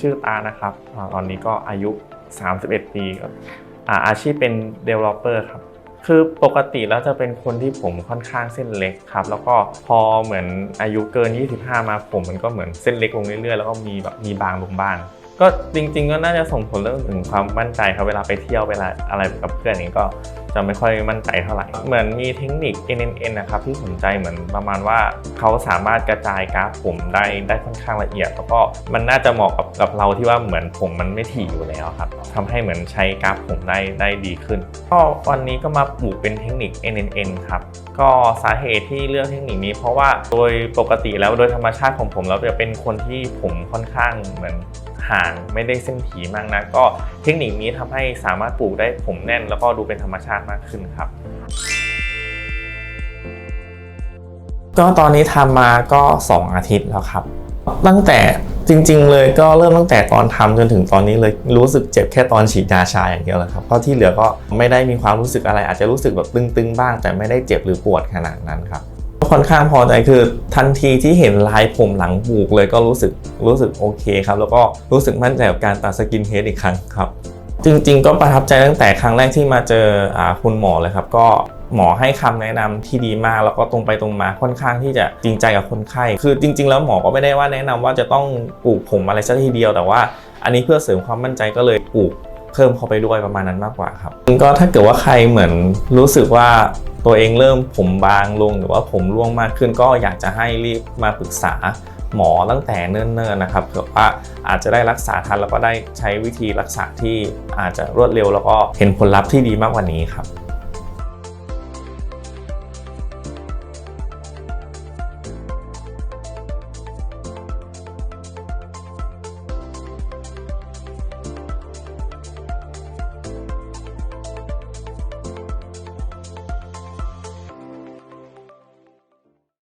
ชื่อตานะครับ ตอนนี้ก็อายุ 31 ปีอาชีพเป็น developer ครับคือปกติแล้วจะเป็นคนที่ผมค่อนข้างเส้นเล็กครับ แล้วก็พอเหมือนอายุเกิน 25 มาผมมันก็เหมือนเส้นเล็กลงเรื่อยๆ แล้วก็มีแบบมีบางลงบ้าง ก็จริง ๆ ก็น่าจะส่งผลเรื่องถึงความมั่นใจครับเวลาไปเที่ยวเวลาอะไรกับเพื่อนเองก็จะไม่ค่อยมั่นใจเท่าไหร่ เหมือนมีเทคนิค NNN นะครับที่สนใจเหมือนประมาณว่าเขาสามารถกระจายกราฟผมได้ได้ค่อนข้างละเอียด แล้วก็มันน่าจะเหมาะกับกับเราที่ว่าเหมือนผมมันไม่ถี่อยู่แล้วครับทำให้เหมือนใช้กราฟผมได้ได้ดีขึ้น ก็วันนี้ก็มาปลูกเป็นเทคนิค NNN ครับก็สาเหตุที่เลือกเทคนิคนี้ เพราะว่าโดยปกติแล้วโดยธรรมชาติของผมแล้วจะเป็นคนที่ผมค่อนข้างเหมือน ห่างไม่ได้เส้นถีมากนะก็เทคนิคนี้ทำให้สามารถปลูกได้ผมแน่น แล้วก็ดูเป็นธรรมชาติมากขึ้นครับก็ตอนนี้ทำมาก็ 2 อาทิตย์แล้วครับ ตั้งแต่จริง ๆ เลยก็เริ่มตั้งแต่ตอนทำจนถึงตอนนี้เลยรู้สึกเจ็บแค่ตอนฉีดยาชาอย่างเดียวเลยครับเพราะที่เหลือก็ไม่ได้มีความรู้สึกอะไร อาจจะรู้สึกแบบตึงๆบ้าง แต่ไม่ได้เจ็บหรือปวดขนาดนั้นครับ ค่อนข้างพอใจคือทันทีที่เห็นลายผมหลังปลูกเลยก็รู้สึกรู้สึกโอเคครับ แล้วก็รู้สึกมั่นใจกับการตัดสกินเฮดอีกครั้งครับ จริงๆ ก็ประทับใจตั้งแต่ครั้งแรกที่มาเจออคุณหมอเลยครับ ก็หมอให้คำแนะนำที่ดีมาก แล้วก็ตรงไปตรงมาค่อนข้างที่จะจริงใจกับคนไข้คือจริง ๆ แล้วหมอก็ไม่ได้ว่าแนะนำว่าจะต้องปลูกผมอะไรสักทีเดียวแต่ว่า อันนี้เพื่อเสริมความมั่นใจก็เลยปลูกเพิ่มเข้าไปด้วยประมาณนั้นมากกว่าครับก็ถ้าเกิดว่าใครเหมือนรู้สึกว่า ตัวเองเริ่มผมบางลงหรือว่าผมร่วงมากขึ้น ก็อยากจะให้รีบมาปรึกษาหมอตั้งแต่เนิ่นๆนะครับเผื่อว่าอาจจะได้รักษาทันแล้วก็ได้ใช้วิธีรักษาที่อาจจะรวดเร็วแล้วก็เห็นผลลัพธ์ที่ดีมากกว่านี้ครับ